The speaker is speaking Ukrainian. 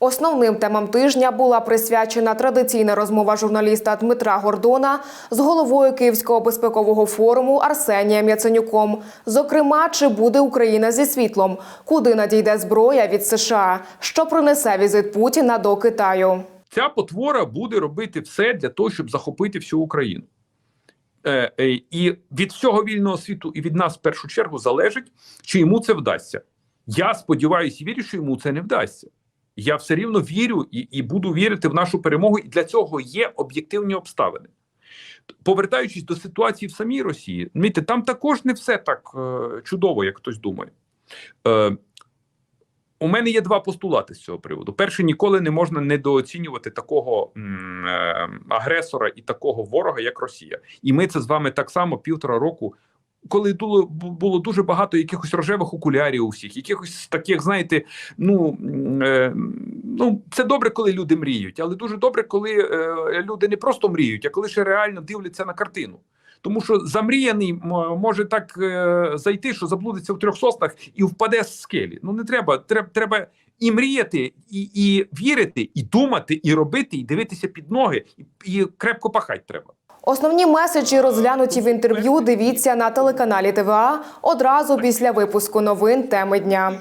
Основним темам тижня була присвячена традиційна розмова журналіста Дмитра Гордона з головою Київського безпекового форуму Арсенієм Яценюком. Зокрема, чи буде Україна зі світлом, куди надійде зброя від США, що принесе візит Путіна до Китаю. Ця потвора буде робити все для того, щоб захопити всю Україну. Е, е, і від всього вільного світу і від нас в першу чергу залежить, чи йому це вдасться. Я сподіваюся і вірю, що йому це не вдасться. Я все рівно вірю і, і буду вірити в нашу перемогу. І для цього є об'єктивні обставини. Повертаючись до ситуації в самій Росії, знаєте, там також не все так е, чудово, як хтось думає. Е, у мене є два постулати з цього приводу. Перше, ніколи не можна недооцінювати такого м, е, агресора і такого ворога, як Росія. І ми це з вами так само півтора року. Коли було, було дуже багато якихось рожевих окулярів у всіх, якихось таких, знаєте, ну, е, ну це добре, коли люди мріють, але дуже добре, коли е, люди не просто мріють, а коли ще реально дивляться на картину. Тому що замріяний може так е, зайти, що заблудиться в трьох соснах і впаде з скелі. Ну не треба. Треба, треба і мріяти, і, і вірити, і думати, і робити, і дивитися під ноги, і, і крепко пахати треба. Основні меседжі розглянуті в інтерв'ю. Дивіться на телеканалі ТВА одразу після випуску новин теми дня.